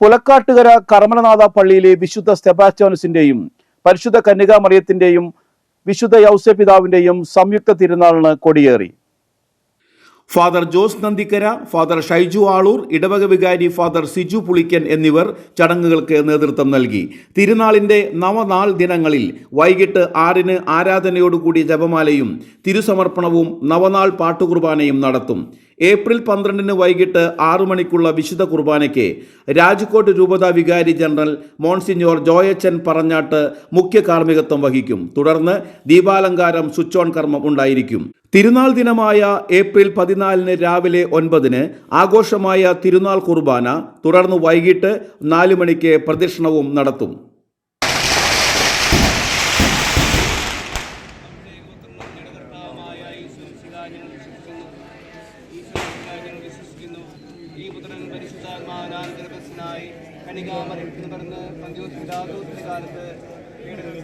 പുലക്കാട്ടുകര കർമ്മനാഥ പള്ളിയിലെ വിശുദ്ധ സെബാസ്റ്റ്യാനസിന്റെയും പരിശുദ്ധ കന്യകാമറിയത്തിന്റെയും വിശുദ്ധ യൗസപിതാവിന്റെയും സംയുക്ത തിരുനാളിന് കൊടിയേറി. ഫാദർ ജോസ് നന്ദിക്കര ഫാദർ ഷൈജു ആളൂർ ഇടവക വികാരി ഫാദർ സിജു പുളിക്കൻ എന്നിവർ ചടങ്ങുകൾക്ക് നേതൃത്വം നൽകി. തിരുനാളിന്റെ നവനാൾ ദിനങ്ങളിൽ വൈകിട്ട് ആറിന് ആരാധനയോടുകൂടി ജപമാലയും തിരുസമർപ്പണവും നവനാൾ പാട്ടുകുർബാനയും നടത്തും. ഏപ്രിൽ പന്ത്രണ്ടിന് വൈകിട്ട് ആറു മണിക്കുള്ള വിശുദ്ധ കുർബാനയ്ക്ക് രാജ്കോട്ട് രൂപത വികാരി ജനറൽ മോൺസിഞ്ഞോർ ജോയച്ചൻ പറഞ്ഞാട്ട് മുഖ്യ കാർമ്മികത്വം വഹിക്കും. തുടർന്ന് ദീപാലങ്കാരം സ്വിച്ച് ഓൺ കർമ്മം ഉണ്ടായിരിക്കും. തിരുനാൾ ദിനമായ ഏപ്രിൽ പതിനാലിന് രാവിലെ ഒൻപതിന് ആഘോഷമായ തിരുനാൾ കുർബാന തുടർന്ന് വൈകിട്ട് നാലു മണിക്ക് പ്രദക്ഷിണവും നടത്തും. ായി പുത്രൻ പരിശുദ്ധാത്മാനായി കണികാമറിന്ന് പറഞ്ഞ് പഞ്ചോസ് പിതാദോസിന്റെ കാലത്ത് വീടുകളിൽ